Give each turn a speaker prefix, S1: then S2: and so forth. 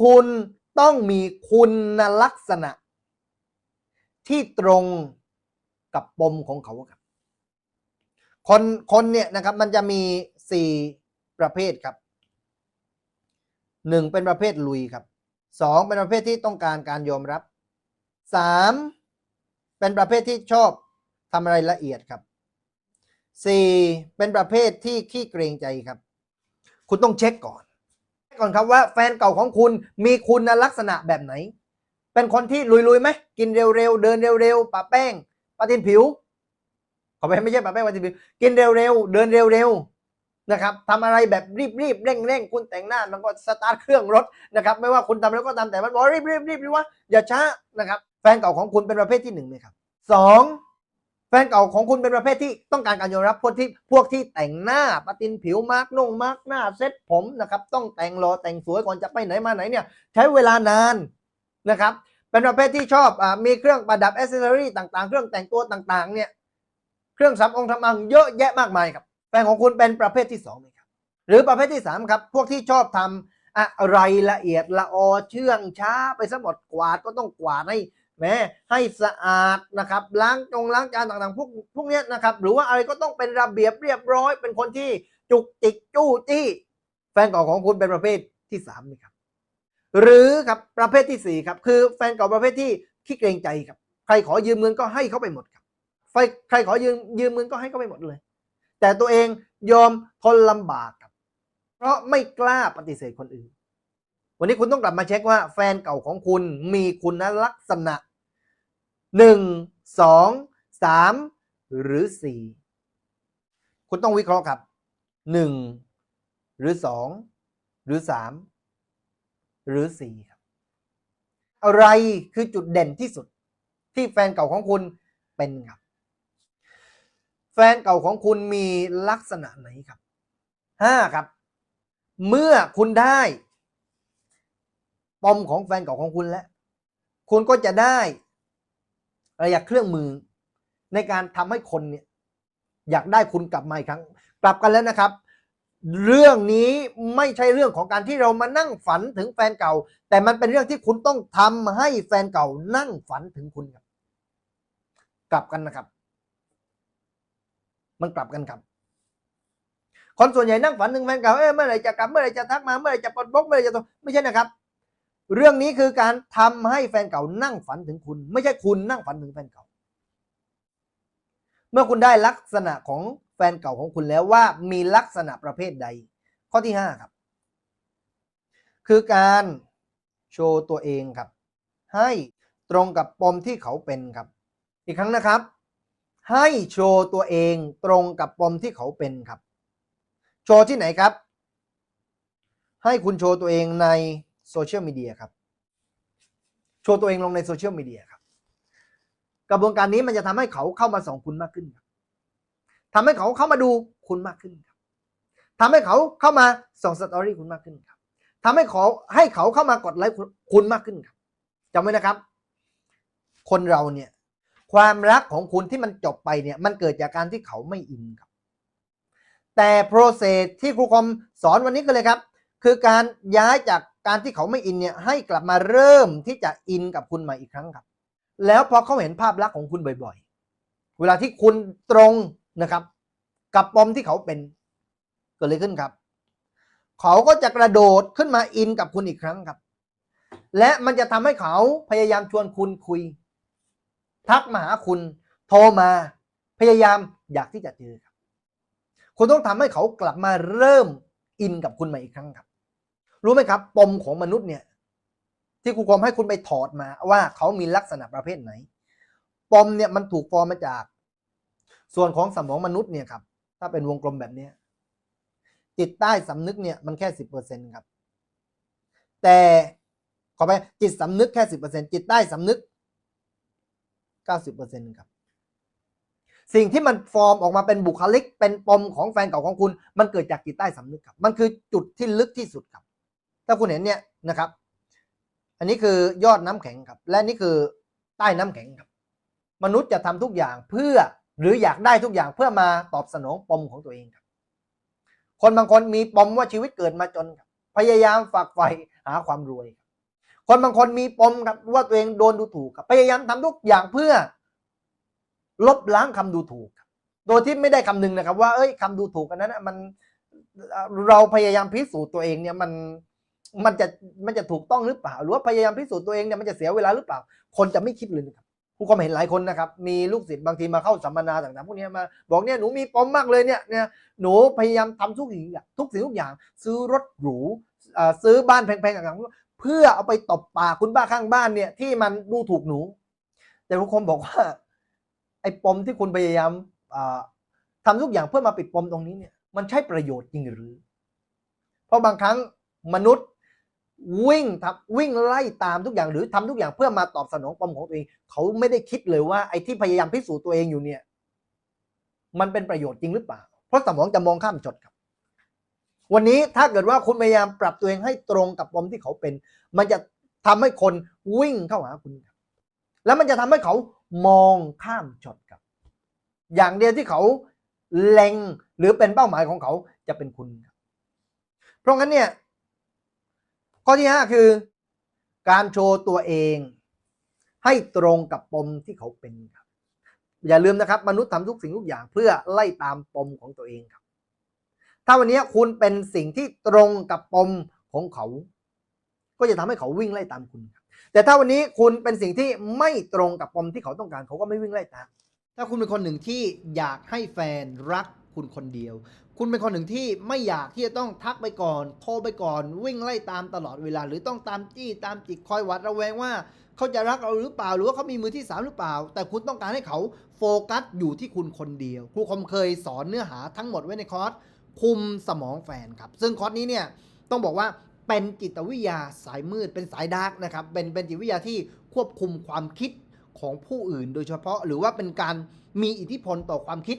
S1: คุณต้องมีคุณลักษณะ ที่ตรงกับปมของเขาครับ คนคนเนี่ยนะครับมันจะมีสี่ประเภทครับหนึ่งเป็นประเภทลุยครับสองเป็นประเภทที่ต้องการการยอมรับสามเป็นประเภทที่ชอบทำอะไรละเอียดครับสี่เป็นประเภทที่ขี้เกรงใจครับ คุณต้องเช็คก่อน ก่อนครับว่าแฟนเก่าของคุณมีคุณลักษณะแบบไหน เป็นคนที่ลุยๆไหมกินเร็วๆเดินเร็วๆปะแป้งปะตินผิวขอไปไม่ใช่ปะแป้งปะตินผิว กินเร็วๆเดินเร็วๆนะครับทำอะไรแบบรีบๆเร่งๆคุณแต่งหน้ามันก็สตาร์ทเครื่องรถนะครับ ไม่ว่าคุณทำแล้วก็ตามแต่มันบอกรีบๆรีบๆว่าอย่าช้านะครับ แฟนเก่าของคุณเป็นประเภทที่หนึ่งไหมครับสอง แฟนเก่าของคุณเป็นประเภทที่ต้องการการยอมรับพวกที่พวกที่แต่งหน้าปะตินผิวมาร์กนงมาร์กหน้าเซ็ตผมนะครับต้องแต่งรอแต่งสวยก่อนจะไปไหนมาไหนเนี่ยใช้เวลานานนะครับเป็นประเภทที่ชอบอมีเครื่องประดับอ c เซสซอรี่ต่างๆ เครื่องแต่งตัวต่างๆเนี่ยเครื่องสำอางทำอังเยอะแยะมากมายครับแฟนของคุณเป็นประเภทที่สองไหมครับหรือประเภทที่สามครับพวกที่ชอบทำอะไรละเอียดละออเชื่องช้าไปซะหมดกวาดก็ต้องกวาดให้ แหมให้สะอาดนะครับล้างจงล้างจานต่างๆพวกพวกเนี้ยนะครับหรือว่าอะไรก็ต้องเป็นระเบียบเรียบร้อย เป็นคนที่จุกจิกจู้จี้แฟนเก่าของคุณเป็นประเภทที่สามไหมครับหรือครับประเภทที่สี่ครับคือแฟนเก่าประเภทที่ขี้เกรงใจครับ ใครขอยืมเงินก็ให้เขาไปหมดครับใครใครขอยืมยืมเงินก็ให้เขาไปหมดเลย แต่ตัวเองยอมทนลำบากครับ เพราะไม่กล้าปฏิเสธคนอื่น วันนี้คุณต้องกลับมาเช็คว่าแฟนเก่าของคุณมีคุณลักษณะ หนึ่งสองสามหรือสี่คุณต้องวิเคราะห์ครับหนึ่งหรือสองหรือสามหรือสี่ครับ อะไรคือจุดเด่นที่สุดที่แฟนเก่าของคุณเป็นครับ แฟนเก่าของคุณมีลักษณะไหนครับห้าครับ เมื่อคุณได้ปมของแฟนเก่าของคุณแล้ว คุณก็จะได้ อะไรอยากเครื่องมือ ในการทำให้คนเนี่ยอยากได้คุณกลับมาอีกครั้ง กลับกันแล้วนะครับ เรื่องนี้ไม่ใช่เรื่องของการที่เรามานั่งฝันถึงแฟนเก่า แต่มันเป็นเรื่องที่คุณต้องทำให้แฟนเก่านั่งฝันถึงคุณครับ กลับกันนะครับ มันกลับกันครับคนส่วนใหญ่นั่งฝันถึงแฟนเก่าเอ๊ะเมื่อไหร่จะกลับเมื่อไหร่จะทักมาเมื่อไหร่จะปลดบล็อกเมื่อไหร่จะตัวไม่ใช่นะครับ เรื่องนี้คือการทำให้แฟนเก่านั่งฝันถึงคุณ ไม่ใช่คุณนั่งฝันถึงแฟนเก่า เมื่อคุณได้ลักษณะของแฟนเก่าของคุณแล้วว่ามีลักษณะประเภทใด ข้อที่ห้าครับ คือการโชว์ตัวเองครับ ให้ตรงกับปมที่เขาเป็นครับ อีกครั้งนะครับ ให้โชว์ตัวเองตรงกับปมที่เขาเป็นครับ โชว์ที่ไหนครับ ให้คุณโชว์ตัวเองใน โซเชียลมีเดียครับโชว์ตัวเองลงในโซเชียลมีเดียครับ กระบวนการนี้มันจะทำให้เขาเข้ามาส่องคุณมากขึ้นครับทำให้เขาเข้ามาดูคุณมากขึ้นครับทำให้เขาเข้ามาส่องสตอรี่คุณมากขึ้นครับทำให้เขาให้เขาเข้ามากดไลค์คุณมากขึ้นครับจำไว้นะครับ คนเราเนี่ยความรักของคุณที่มันจบไปเนี่ยมันเกิดจากการที่เขาไม่อินครับ แต่โปรเซสที่ครูคอมสอนวันนี้ก็เลยครับ คือการย้ายจาก การที่เขาไม่อินเนี่ยให้กลับมาเริ่มที่จะอินกับคุณใหม่อีกครั้งครับ แล้วพอเขาเห็นภาพลักษณ์ของคุณบ่อยๆ เวลาที่คุณตรงนะครับ กับปมที่เขาเป็นเกิดอะไรขึ้นครับ เขาก็จะกระโดดขึ้นมาอินกับคุณอีกครั้งครับ และมันจะทำให้เขาพยายามชวนคุณคุย ทักมาหาคุณโทรมา พยายามอยากที่จะเจอครับ คุณต้องทำให้เขากลับมาเริ่มอินกับคุณใหม่อีกครั้งครับ รู้ไหมครับ ปมของมนุษย์เนี่ย ที่ครูความให้คุณไปถอดมาว่าเขามีลักษณะประเภทไหน ปมเนี่ยมันถูกฟอร์มมาจาก ส่วนของสมองมนุษย์เนี่ยครับ ถ้าเป็นวงกลมแบบเนี้จิตใต้สำนึกเนี่ยมันแค่สิบเปอร์เซ็นครับ แต่ขอไปจิตสำนึกแค่สิบเปอร์เซ็นจิตใต้สำนึกเก้าสิบเปอร์เซ็นครับ สิ่งที่มันฟอร์มออกมาเป็นบุคลิก เป็นปมของแฟนเก่าของคุณ มันเกิดจากจิตใต้สำนึกครับ มันคือจุดที่ลึกที่สุดครับ ถ้าคุณเห็นเนี่ยนะครับ อันนี้คือยอดน้ำแข็งครับ และนี่คือใต้น้ำแข็งครับ มนุษย์จะทำทุกอย่างเพื่อหรืออยากได้ทุกอย่างเพื่อมาตอบสนองปมของตัวเองครับ คนบางคนมีปมว่าชีวิตเกิดมาจนครับ พยายามฝักใฝ่หาความรวยครับคนบางคนมีปมครับว่าตัวเองโดนดูถูกครับ พยายามทำทุกอย่างเพื่อ ลบล้างคำดูถูกครับ โดยที่ไม่ได้คำนึงนะครับ ว่าเอ้ยคำดูถูกอันนั้นนะมันเราพยายามพิสูจน์ตัวเองเนี่ยมัน มันจะมันจะถูกต้องหรือเปล่า หรือว่าพยายามพิสูจน์ตัวเองเนี่ยมันจะเสียเวลาหรือเปล่า คนจะไม่คิดเลยนะครับผู้ความเห็นหลายคนนะครับมีลูกศิษย์บางทีมาเข้าสัมมนาต่างๆพวกนี้มาบอกเนี่ยหนูมีปมมากเลยเนี่ยเนี่ยหนูพยายามทำทุกสิ่งทุกสิ่งทุกอย่าง ซื้อรถหรูอ่อซื้อบ้านแพงๆต่างๆเพื่อเอาไปตบปากคุณบ้าข้างบ้านเนี่ยที่มันดูถูกหนู แต่ทุกคนบอกว่าไอ้ปมที่คุณพยายามอ่าทำทุกอย่างเพื่อมาปิดปมตรงนี้เนี่ยมันใช่ประโยชน์จริงหรือ เพราะบางครั้งมนุษย์ วิ่งทำวิ่งไล่ตามทุกอย่างหรือทำทุกอย่างเพื่อมาตอบสนองปมของตัวเอง เขาไม่ได้คิดเลยว่าไอ้ที่พยายามพิสูจน์ตัวเองอยู่เนี่ย มันเป็นประโยชน์จริงหรือเปล่า เพราะสมองจะมองข้ามจดครับ วันนี้ถ้าเกิดว่าคุณพยายามปรับตัวเองให้ตรงกับปมที่เขาเป็น มันจะทำให้คนวิ่งเข้าหาคุณครับ แล้วมันจะทำให้เขามองข้ามช็อตครับ อย่างเดียวที่เขาเล็งหรือเป็นเป้าหมายของเขาจะเป็นคุณครับ เพราะงั้นเนี่ย ข้อที่ห้าคือ การโชว์ตัวเอง ให้ตรงกับปมที่เขาเป็นครับ อย่าลืมนะครับมนุษย์ทำทุกสิ่งทุกอย่างเพื่อไล่ตามปมของตัวเองครับ ถ้าวันนี้คุณเป็นสิ่งที่ตรงกับปมของเขา ก็จะทำให้เขาวิ่งไล่ตามคุณครับแต่ถ้าวันนี้คุณเป็นสิ่งที่ไม่ตรงกับปมที่เขาต้องการ เขาก็ไม่วิ่งไล่ตาม ถ้าคุณเป็นคนหนึ่งที่อยากให้แฟนรักคุณคนเดียว คุณเป็นคนหนึ่งที่ไม่อยากที่จะต้องทักไปก่อน โทรไปก่อน วิ่งไล่ตามตลอดเวลา หรือต้องตามจี้ตามจิกคอยหวัดระแวงว่าเขาจะรักเราหรือเปล่า หรือว่าเขามีมือที่สามหรือเปล่า แต่คุณต้องการให้เขาโฟกัสอยู่ที่คุณคนเดียว ครูคมเคยสอนเนื้อหาทั้งหมดไว้ในคอร์สคุมสมองแฟนครับ ซึ่งคอร์สนี้เนี่ยต้องบอกว่าเป็นจิตวิทยาสายมืดเป็นสายดาร์กนะครับเป็นเป็นจิตวิทยาที่ควบคุมความคิดของผู้อื่น โดยเฉพาะหรือว่าเป็นการมีอิทธิพลต่อความคิด